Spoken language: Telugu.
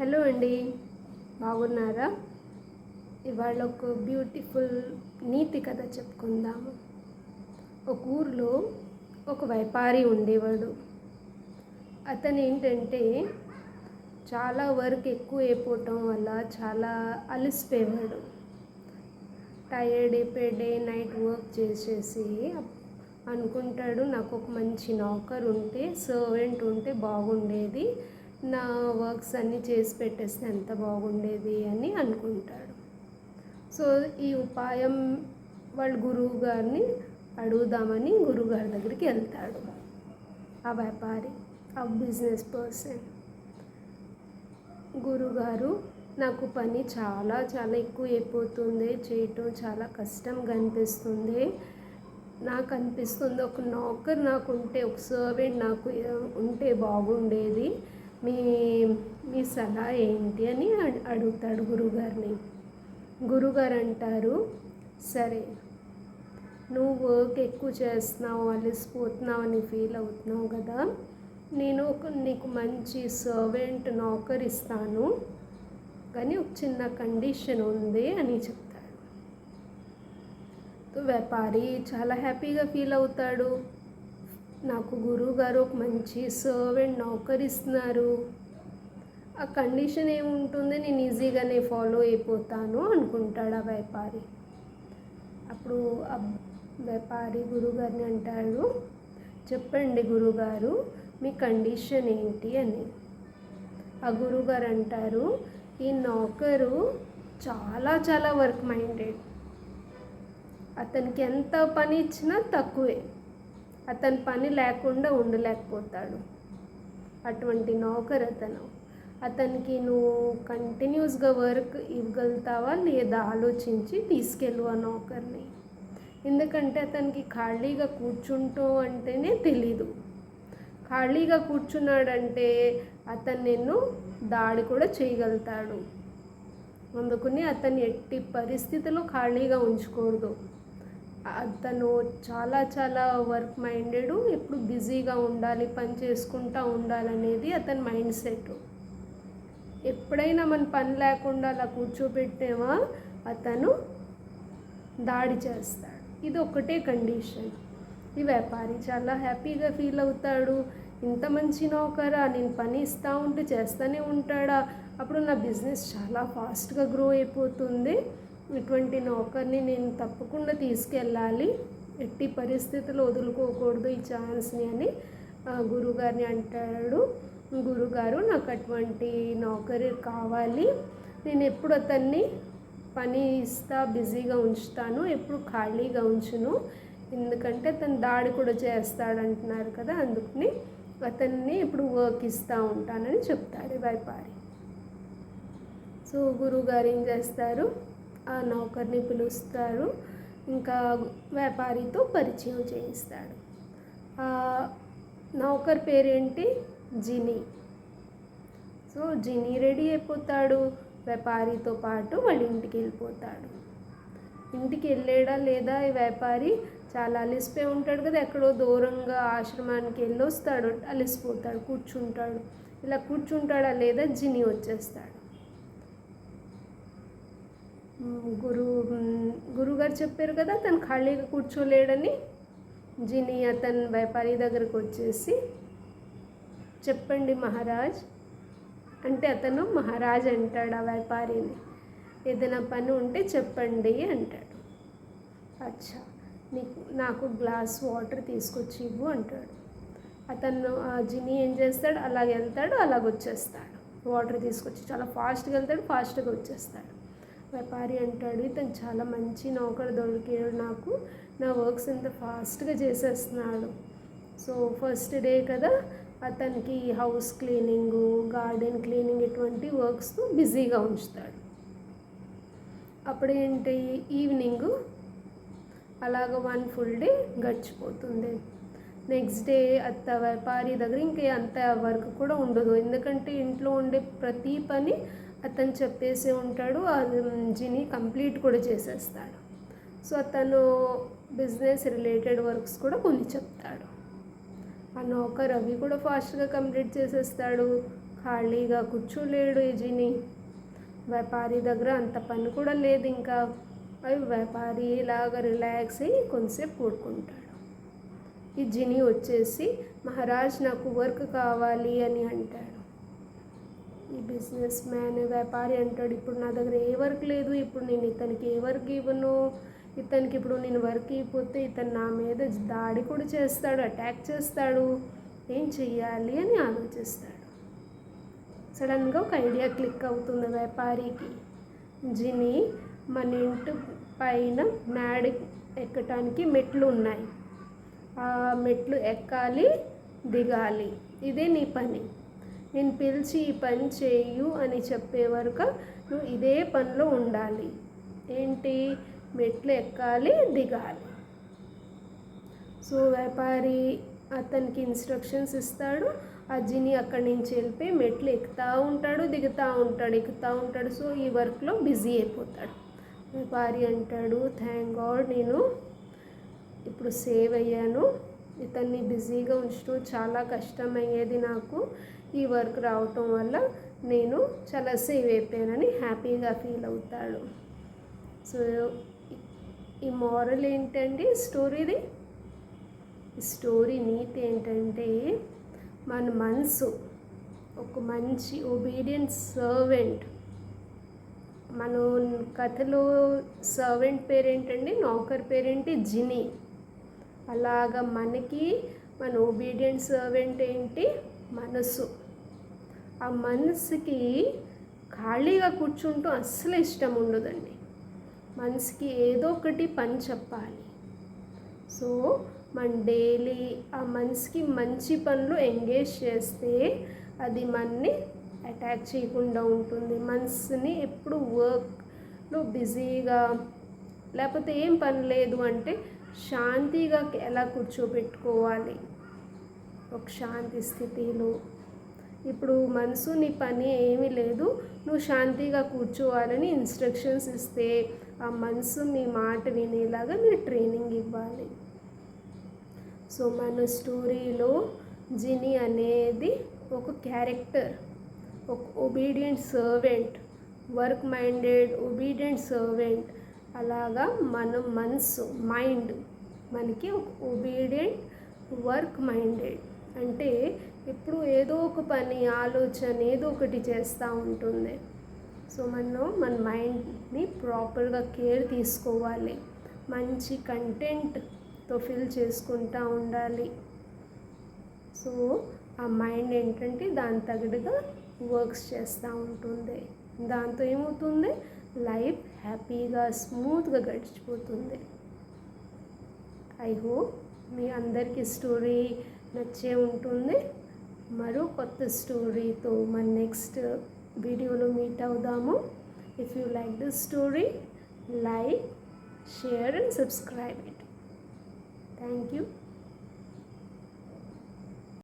హలో అండి. బాగున్నారా? ఇవాళ ఒక బ్యూటిఫుల్ నీతి కథ చెప్పుకుందాము ఒక ఊర్లో ఒక వ్యాపారి ఉండేవాడు. అతను ఏంటంటే చాలా వర్క్ ఎక్కువ అయిపోవటం వల్ల చాలా అలసిపోయేవాడు. టైర్డ్ అయిపోయి డే నైట్ వర్క్ చేసేసి అనుకుంటాడు నాకు ఒక మంచి నౌకర్ ఉంటే సర్వెంట్ ఉంటే బాగుండేది. నా వర్క్స్ అన్నీ చేసి పెట్టేస్తే ఎంత బాగుండేది అని అనుకుంటాడు. సో ఈ ఉపాయం వాళ్ళ గురువు గారిని అడుగుదామని గురువుగారి దగ్గరికి వెళ్తాడు. ఆ వ్యాపారి ఆ బిజినెస్ పర్సన్. గురుగారు నాకు పని చాలా చాలా ఎక్కువ అయిపోతుంది చేయటం చాలా కష్టంగా అనిపిస్తుంది నాకు అనిపిస్తుంది ఒక నౌకర్ నాకు ఉంటే ఒక సర్వెంట్ నాకు ఉంటే బాగుండేది. మీ మీ సలహా ఏంటి అని అడుగుతాడు గురుగారిని. గురుగారు అంటారు సరే నువ్వు వర్క్ ఎక్కువ చేస్తున్నావు అలసిపోతున్నావు అని ఫీల్ అవుతున్నావు కదా నేను ఒక నీకు మంచి సర్వెంట్ నౌకర్ ఇస్తాను కానీ ఒక చిన్న కండిషన్ ఉంది అని చెప్తాడు. వ్యాపారి చాలా హ్యాపీగా ఫీల్ అవుతాడు. నాకు గురువు గారు ఒక మంచి సర్వెంట్ నౌకర్ ఇస్తున్నారు ఆ కండిషన్ ఏముంటుంది? నేను ఈజీగానే ఫాలో అయిపోతాను అనుకుంటాడు ఆ వ్యాపారి. అప్పుడు ఆ వ్యాపారి గురుగారిని అంటాడు చెప్పండి గురుగారు మీ కండిషన్ ఏంటి? అని. ఆ గురుగారు అంటారు ఈ నౌకరు చాలా చాలా వర్క్ మైండెడ్ అతనికి ఎంత పని ఇచ్చినా తక్కువే. అతని పని లేకుండా ఉండలేకపోతాడు. అటువంటి నౌకర్ అతను అతనికి నువ్వు కంటిన్యూస్గా వర్క్ ఇవ్వగలుగుతావా లేదా ఆలోచించి తీసుకెళ్ళు ఆ నౌకర్ని. ఎందుకంటే అతనికి ఖాళీగా కూర్చుంటూ అంటేనే తెలీదు. ఖాళీగా కూర్చున్నాడంటే అతను నిన్ను దాడి కూడా చేయగలుగుతాడు. అందుకని అతన్ని ఎట్టి పరిస్థితిలో ఖాళీగా ఉంచకూడదు. అతను చాలా చాలా వర్క్ మైండెడ్ ఎప్పుడు బిజీగా ఉండాలి పని చేసుకుంటూ ఉండాలనేది అతని మైండ్ సెట్. ఎప్పుడైనా మన పని లేకుండా అలా కూర్చోబెట్టామా అతను దాడి చేస్తాడు. ఇది ఒకటే కండిషన్. ఈ వ్యాపారి చాలా హ్యాపీగా ఫీల్ అవుతాడు. ఇంత మంచి నౌకరా నేను పని ఇస్తూ ఉంటే చేస్తూనే ఉంటాడా? అప్పుడు నా బిజినెస్ చాలా ఫాస్ట్గా గ్రో అయిపోతుంది. ఇటువంటి నౌకర్ని నేను తప్పకుండా తీసుకెళ్ళాలి. ఎట్టి పరిస్థితులు వదులుకోకూడదు ఈ ఛాన్స్ని అని గురుగారిని అంటాడు. గురుగారు నాకు అటువంటి నౌకరి కావాలి. నేను ఎప్పుడు అతన్ని పని ఇస్తా బిజీగా ఉంచుతాను ఎప్పుడు ఖాళీగా ఉంచును. ఎందుకంటే అతను దాడి కూడా చేస్తాడు అంటున్నారు కదా అందుకని అతన్ని ఇప్పుడు వర్క్ ఇస్తూ ఉంటానని చెప్తాడు వైపారి. వ్యాపారి సో గురుగారు ఏం చేస్తారు? ఆ నౌకర్ని పిలుస్తారు. ఇంకా వ్యాపారితో పరిచయం చేయిస్తాడు ఆ నౌకర్ పేరేంటి? జిని. సో జిని రెడీ అయిపోతాడు. వ్యాపారితో పాటు వాళ్ళ ఇంటికి వెళ్ళిపోతాడు. ఇంటికి వెళ్ళాడా లేదా? ఈ వ్యాపారి చాలా అలసిపోయి ఉంటాడు కదా. ఎక్కడో దూరంగా ఆశ్రమానికి వెళ్ళి వస్తాడు. అలసిపోతాడు కూర్చుంటాడు. ఇలా కూర్చుంటాడా లేదా? జిని వచ్చేస్తాడు. గురువు గురు చెప్పారు కదా తను ఖాళీగా కూర్చోలేడని. జిని అతను వ్యాపారి దగ్గరకు వచ్చేసి చెప్పండి మహారాజ్. అంటే అతను మహారాజ్ అంటాడు ఆ వ్యాపారిని. ఏదైనా పని ఉంటే చెప్పండి అంటాడు. అచ్చా నీకు నాకు గ్లాస్ వాటర్ తీసుకొచ్చి ఇవ్వు అంటాడు. అతను ఆ జిని ఏం చేస్తాడు అలాగ వెళ్తాడు అలాగ వచ్చేస్తాడు వాటర్ తీసుకొచ్చి చాలా ఫాస్ట్గా వెళ్తాడు ఫాస్ట్గా వచ్చేస్తాడు. వ్యాపారి అంటాడు ఇతను చాలా మంచి నౌకరు దొరికాడు నాకు. నా వర్క్స్ ఎంత ఫాస్ట్గా చేసేస్తున్నాడు. సో ఫస్ట్ డే కదా అతనికి హౌస్ క్లీనింగు గార్డెన్ క్లీనింగ్ ఇటువంటి వర్క్స్ బిజీగా ఉంచుతాడు. అప్పుడేంటి? ఈవినింగ్ అలాగ వన్ ఫుల్ డే గడిచిపోతుంది. నెక్స్ట్ డే అత్త వ్యాపారి దగ్గర ఇంకా అంత వర్క్ కూడా ఉండదు. ఎందుకంటే ఇంట్లో ఉండే ప్రతి పని అతను చెప్పేసి ఉంటాడు. జిని కంప్లీట్ కూడా చేసేస్తాడు. సో అతను బిజినెస్ రిలేటెడ్ వర్క్స్ కూడా కొన్ని చెప్తాడు. ఆ నౌకర్ అవి కూడా ఫాస్ట్గా కంప్లీట్ చేసేస్తాడు. ఖాళీగా కూర్చోలేడు ఈ జిని. వ్యాపారి దగ్గర అంత పని కూడా లేదు ఇంకా. అవి వ్యాపారి ఇలాగ రిలాక్స్ అయ్యి కొంతసేపు కూడుకుంటాడు ఈ జిని వచ్చేసి మహారాజ్ నాకు వర్క్ కావాలి అని అంటాడు. ఈ బిజినెస్ మ్యాన్ వ్యాపారి అంటాడు ఇప్పుడు నా దగ్గర ఏ వర్క్ లేదు ఇప్పుడు నేను ఇతనికి ఏ వర్క్ ఇవ్వను ఇతనికి ఇప్పుడు నేను వర్క్ ఇవ్వకపోతే ఇతను నా మీద దాడి కూడా చేస్తాడు అటాక్ చేస్తాడు ఏం చెయ్యాలి అని ఆలోచిస్తాడు. సడన్గా ఒక ఐడియా క్లిక్ అవుతుంది వ్యాపారికి. జిని మన ఇంటి పైన మ్యాడ్ ఎక్కటానికి మెట్లు ఉన్నాయి. ఆ మెట్లు ఎక్కాలి దిగాలి. ఇదే నీ పని. నేను పిలిచి ఈ పని చేయు అని చెప్పే వరకు నువ్వు ఇదే పనిలో ఉండాలి. ఏంటి? మెట్లు ఎక్కాలి దిగాలి. సో వ్యాపారి అతనికి ఇన్స్ట్రక్షన్స్ ఇస్తాడు. ఆ జిని అక్కడి నుంచి వెళ్ళిపోయి మెట్లు ఎక్కుతూ ఉంటాడు దిగుతూ ఉంటాడు ఎక్కుతూ ఉంటాడు. సో ఈ వర్క్లో బిజీ అయిపోతాడు. వ్యాపారి అంటాడు థ్యాంక్ గాడ్ నేను ఇప్పుడు సేవ్ అయ్యాను. ఇతన్ని బిజీగా ఉంచడం చాలా కష్టమయ్యేది నాకు. ఈ వర్క్ రావటం వల్ల నేను చాలా సేవ్ అయిపోయానని హ్యాపీగా ఫీల్ అవుతాడు. సో ఈ మోరల్ ఏంటండి స్టోరీది? స్టోరీ నీతి ఏంటంటే మన మనసు ఒక మంచి ఒబీడియంట్ సర్వెంట్ మన కథలో సర్వెంట్ పేరేంటండి? నౌకర్ పేరేంటి? జిని. అలాగా మనకి మన ఒబీడియంట్ సర్వెంట్ ఏంటి? మనసు ఆ మనసుకి ఖాళీగా కూర్చుంటూ అస్సలు ఇష్టం ఉండదండి. మనసుకి ఏదో ఒకటి పని చెప్పాలి. సో మన డైలీ ఆ మనసుకి మంచి పనులు ఎంగేజ్ చేస్తే అది మనని అటాక్ చేయకుండా ఉంటుంది. మనసుని ఎప్పుడు వర్క్లో బిజీగా లేకపోతే ఏం పని లేదు అంటే శాంతిగా ఎలా కూర్చోబెట్టుకోవాలి? ఒక శాంతి స్థితిలో. ఇప్పుడు మనసు నీ పని ఏమీ లేదు నువ్వు శాంతిగా కూర్చోవాలని ఇన్స్ట్రక్షన్స్ ఇస్తే ఆ మనసు మీ మాట వినేలాగా మీరు ట్రైనింగ్ ఇవ్వాలి. సో మన స్టోరీలో జిని అనేది ఒక క్యారెక్టర్ ఒక obedient servant work minded obedient servant అలాగా మన మనసు మైండ్ మనకి ఒక ఒబీడియంట్ వర్క్ మైండెడ్ అంటే ఇప్పుడు ఏదో ఒక పని ఆలోచన ఏదో ఒకటి చేస్తూ ఉంటుంది. సో మనం మన మైండ్ని ప్రాపర్గా కేర్ తీసుకోవాలి. మంచి కంటెంట్తో ఫిల్ చేసుకుంటూ ఉండాలి. సో ఆ మైండ్ ఏంటంటే దాని తగ్గట్టుగా వర్క్స్ చేస్తూ ఉంటుంది. దాంతో ఏమవుతుంది? లైఫ్ హ్యాపీగా స్మూత్గా గడిచిపోతుంది. ఐ హోప్ మీ అందరికీ స్టోరీ నచ్చే ఉంటుంది. మరో కొత్త స్టోరీతో మన నెక్స్ట్ వీడియోలో మీట్ అవుదాము. If you like this story like share and subscribe it thank you